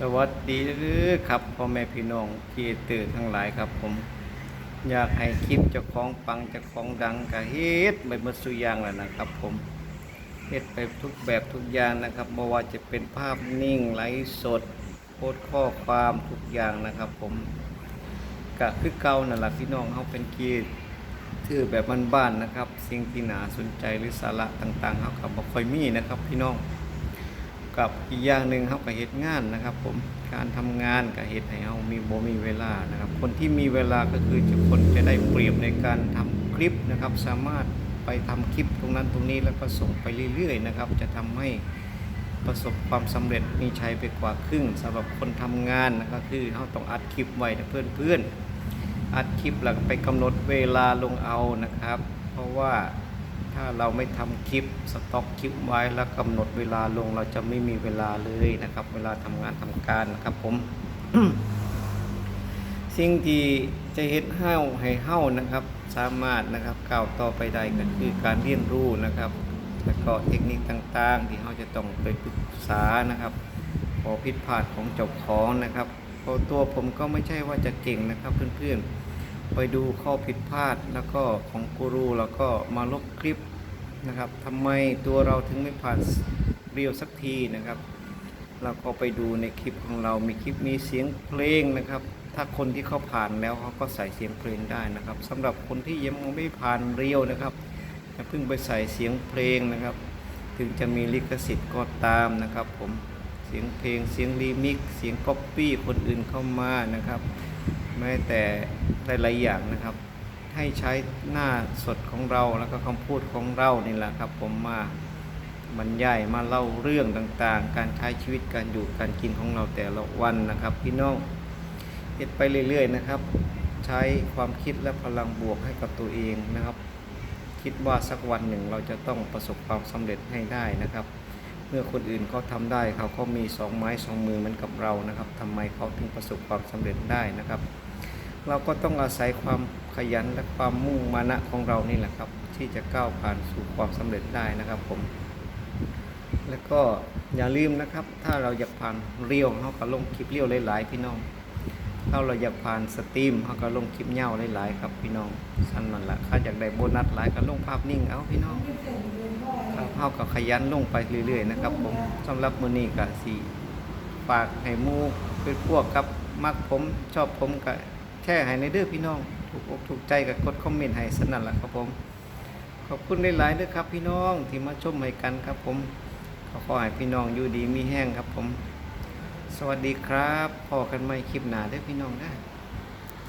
สวัสดีเด้อครับพ่อแม่พี่น้องที่ตื่นทั้งหลายครับ ผม อยากให้คลิปเจ้าของปังเจ้าของดังก็เฮ็ดไปหมดสุอย่างแล้วนะครับ ผมเฮ็ดไปทุกแบบทุกอย่างนะครับไม่ว่าจะเป็นภาพนิ่งไลฟ์สดโพสต์ข้อความทุกอย่างนะครับ ผมก็คือเก่านั่นแหละพี่น้องเขาเป็นกีดถือแบบบ้านๆนะครับ สิ่งที่น่าสนใจหรือสาระต่างๆเขาก็บ่ค่อยมีนะครับ พี่น้อง กับอีกอย่างหนึ่งครับกับเหตุงานนะครับ ผมการทำงานกับเหตุให้เรามีบ่มีเวลานะครับ คนที่มีเวลาก็คือจะคนจะได้เปรียบในการทำคลิปนะครับ สามารถไปทำคลิปตรงนั้นตรงนี้แล้วก็ส่งไปเรื่อยๆนะครับ จะทำให้ประสบความสำเร็จมีชัยไปกว่าครึ่งสำหรับคนทำงานนะครับคือเราต้องอัดคลิปไว้นะเพื่อนๆอัดคลิปแล้วก็ไปกำหนดเวลาลงเอานะครับ เพราะว่า ถ้าเราไม่ทำคลิปสต็อกคลิปไว้แล้วกำหนดเวลาลงเราจะไม่มีเวลาเลยนะครับ เวลาทำงานทำการนะครับผม สิ่งที่จะเฮ็ดเฮ้าให้เฮ้านะครับ สามารถนะครับก้าวต่อไปได้ก็คือการเรียนรู้นะครับ แล้วก็เทคนิคต่างๆ ที่เราจะต้องไปปรึกษานะครับขอผิดพลาดของเจ้าของนะครับเพราะตัวผมก็ไม่ใช่ว่าจะเก่งนะครับเพื่อนๆ ไปดูข้อผิดพลาดแล้วก็ของกูรูแล้วก็มาลบคลิปนะครับทำไมตัวเราถึงไม่ผ่านเรียวสักทีนะครับเราก็ไปดูในคลิปของเรา มีคลิปมีเสียงเพลงนะครับ ถ้าคนที่เขาผ่านแล้วเขาก็ใส่เสียงเพลงได้นะครับสำหรับคนที่ยังไม่ผ่านเรียวนะครับอย่าเพิ่งไปใส่เสียงเพลงนะครับ ถึงจะมีลิขสิทธิ์ก็ตามนะครับ ผม เสียงเพลง เสียงรีมิก เสียงก๊อปปี้ คนอื่นเข้ามานะครับ แม้แต่หลายๆอย่างนะครับ ให้ใช้หน้าสดของเราแล้วก็คำพูดของเรานี่แหละครับ ผมมาบรรยายมาเล่าเรื่องต่างๆ การใช้ชีวิตการอยู่การกินของเราแต่ละวันนะครับ พี่น้องเฮ็ดไปเรื่อย ๆ นะครับ ใช้ความคิดและพลังบวกให้กับตัวเองนะครับ คิดว่าสักวันหนึ่งเราจะต้องประสบความสำเร็จให้ได้นะครับ เมื่อคนอื่นเขาทำได้เขาก็มีสองไม้สองมือเหมือนกับเรานะครับทำไมเขาถึงประสบความสำเร็จได้นะครับ เราก็ต้องอาศัยความขยันและความมุ่งมานะของเรานี่แหละครับ ที่จะก้าวผ่านสู่ความสำเร็จได้นะครับผม แล้วก็อย่าลืมนะครับ ถ้าเราอยากผ่านเรียวเขาก็ลงคลิปเรียวหลาย ๆ พี่น้อง ถ้าเราอยากผ่านสตรีมเขาก็ลงคลิปเงาหลายๆครับพี่น้องสั้นนั่นละถ้าอยากได้โบนัสหลายก็ลงภาพนิ่งเอาพี่น้องครับเขาก็ขยันลงไปเรื่อยๆนะครับ ผมสำหรับมือนี้ก็สิฝากให้มูเป็นพวกครับมักผมชอบผมก็แช่ให้ในเด้อพี่น้องถูกอกถูกใจก็กดคอมเมนต์ให้สนั่นละครับผม ขอบคุณหลายๆด้อครับพี่น้องที่มาชมให้กันครับผมขอขอให้พี่น้องอยู่ดีมีแห้งครับผม สวัสดีครับพอกันใหม่คลิปหน้าเด้อพี่น้องนะ